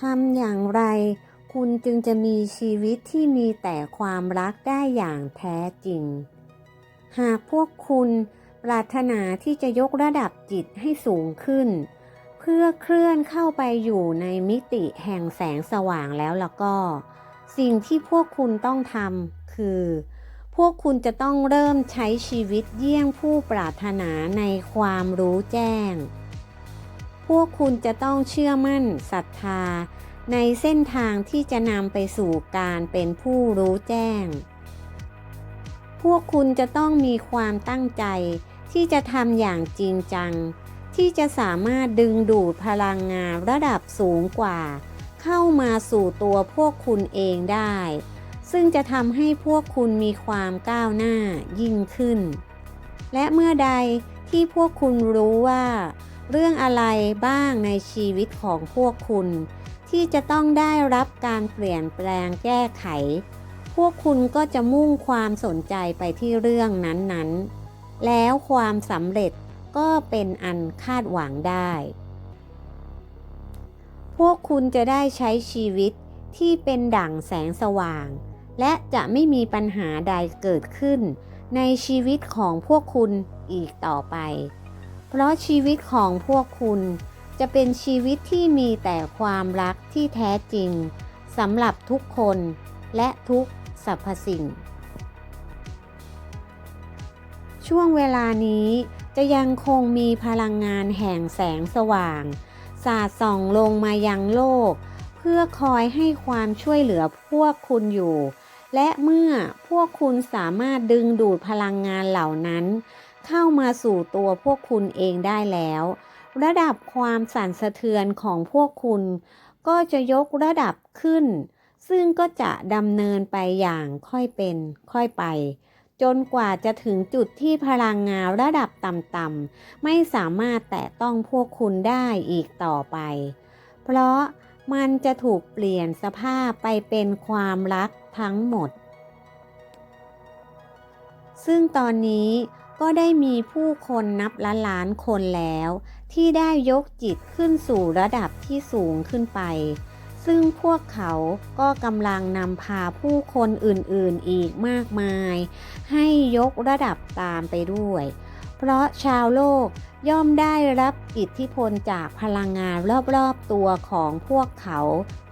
ทำอย่างไร คุณจึงจะมีชีวิตที่มีแต่ความรักได้อย่างแท้จริง หากพวกคุณปรารถนาที่จะยกระดับจิตให้สูงขึ้น เพื่อเคลื่อนเข้าไปอยู่ในมิติแห่งแสงสว่างแล้วแล้วก็ สิ่งที่พวกคุณต้องทำคือ พวกคุณจะต้องเริ่มใช้ชีวิตเยี่ยงผู้ปรารถนาในความรู้แจ้ง พวกคุณจะต้องเชื่อมั่นศรัทธา ในเส้นทางที่จะนำไปสู่การเป็นผู้รู้แจ้ง พวกคุณจะต้องมีความตั้งใจ ที่จะทำอย่างจริงจัง ที่จะสามารถดึงดูดพลังงานระดับสูงกว่า เข้ามาสู่ตัวพวกคุณเองได้ ซึ่งจะทำให้พวกคุณมีความก้าวหน้ายิ่งขึ้น และเมื่อใดที่พวกคุณรู้ว่า เรื่องอะไรบ้างในชีวิตของพวกคุณ ที่จะต้องได้รับการเปลี่ยนแปลงแก้ไข พวกคุณก็จะมุ่งความสนใจไปที่เรื่องนั้นๆ แล้วความสำเร็จก็เป็นอันคาดหวังได้ พวกคุณจะได้ใช้ชีวิตที่เป็นดั่งแสงสว่าง และจะไม่มีปัญหาใดเกิดขึ้น ในชีวิตของพวกคุณอีกต่อไป เพราะชีวิตของพวกคุณจะเป็นชีวิตที่มีแต่ความรักที่แท้จริงสำหรับทุกคนและทุกสรรพสิ่ง ช่วงเวลานี้จะยังคงมีพลังงานแห่งแสงสว่าง สาดส่องลงมายังโลก เพื่อคอยให้ความช่วยเหลือพวกคุณอยู่ และเมื่อพวกคุณสามารถดึงดูดพลังงานเหล่านั้น เข้ามาสู่ตัวพวกคุณเองได้แล้ว ระดับความสั่นสะเทือนของพวกคุณ ก็จะยกระดับขึ้น ซึ่งก็จะดำเนินไปอย่างค่อยเป็น ค่อยไป จนกว่าจะถึงจุดที่พลังงานระดับต่ำๆไม่สามารถแตะต้องพวกคุณได้อีกต่อไป เพราะมันจะถูกเปลี่ยนสภาพไปเป็นความรักทั้งหมด ซึ่งตอนนี้ ก็ได้มีผู้คนนับล้านล้านคนแล้ว ที่ได้ยกจิตขึ้นสู่ระดับที่สูงขึ้นไป ซึ่งพวกเขาก็กำลังนำพาผู้คนอื่นๆอีกมากมาย ให้ยกระดับตามไปด้วย เพราะชาวโลกย่อมได้รับอิทธิพลจากพลังงานรอบๆตัวของพวกเขา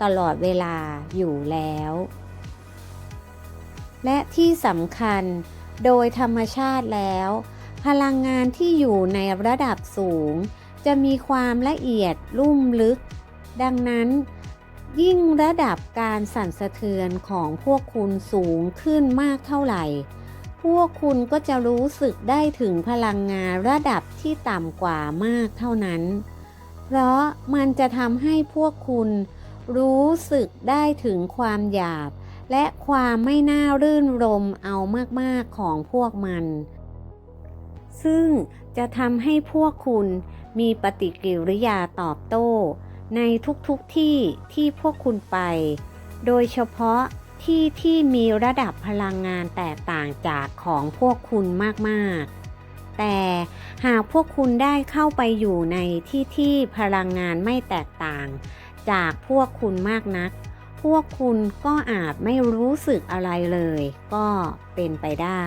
ตลอดเวลาอยู่แล้ว และที่สำคัญ โดยธรรมชาติแล้ว พลังงานที่อยู่ในระดับสูง จะมีความละเอียดลุ่มลึก ดังนั้น ยิ่งระดับการสั่นสะเทือนของพวกคุณสูงขึ้นมากเท่าไหร่ พวกคุณก็จะรู้สึกได้ถึงพลังงานระดับที่ต่ำกว่ามากเท่านั้น เพราะมันจะทำให้พวกคุณรู้สึกได้ถึงความหยาบ และความไม่น่ารื่นรมเอามาก ๆ ของพวกมัน ซึ่งจะทำให้พวกคุณมีปฏิกิริยาตอบโต้ ในทุกๆทที่ที่พวกคุณไป โดยเฉพาะที่ที่มีระดับพลังงานแตกต่างจากของพวกคุณมาก ๆ แต่หากพวกคุณได้เข้าไปอยู่ในที่ที่พลังงานไม่แตกต่าง จากพวกคุณมากนัก พวกคุณก็อาจไม่รู้สึกอะไรเลย ก็เป็นไปได้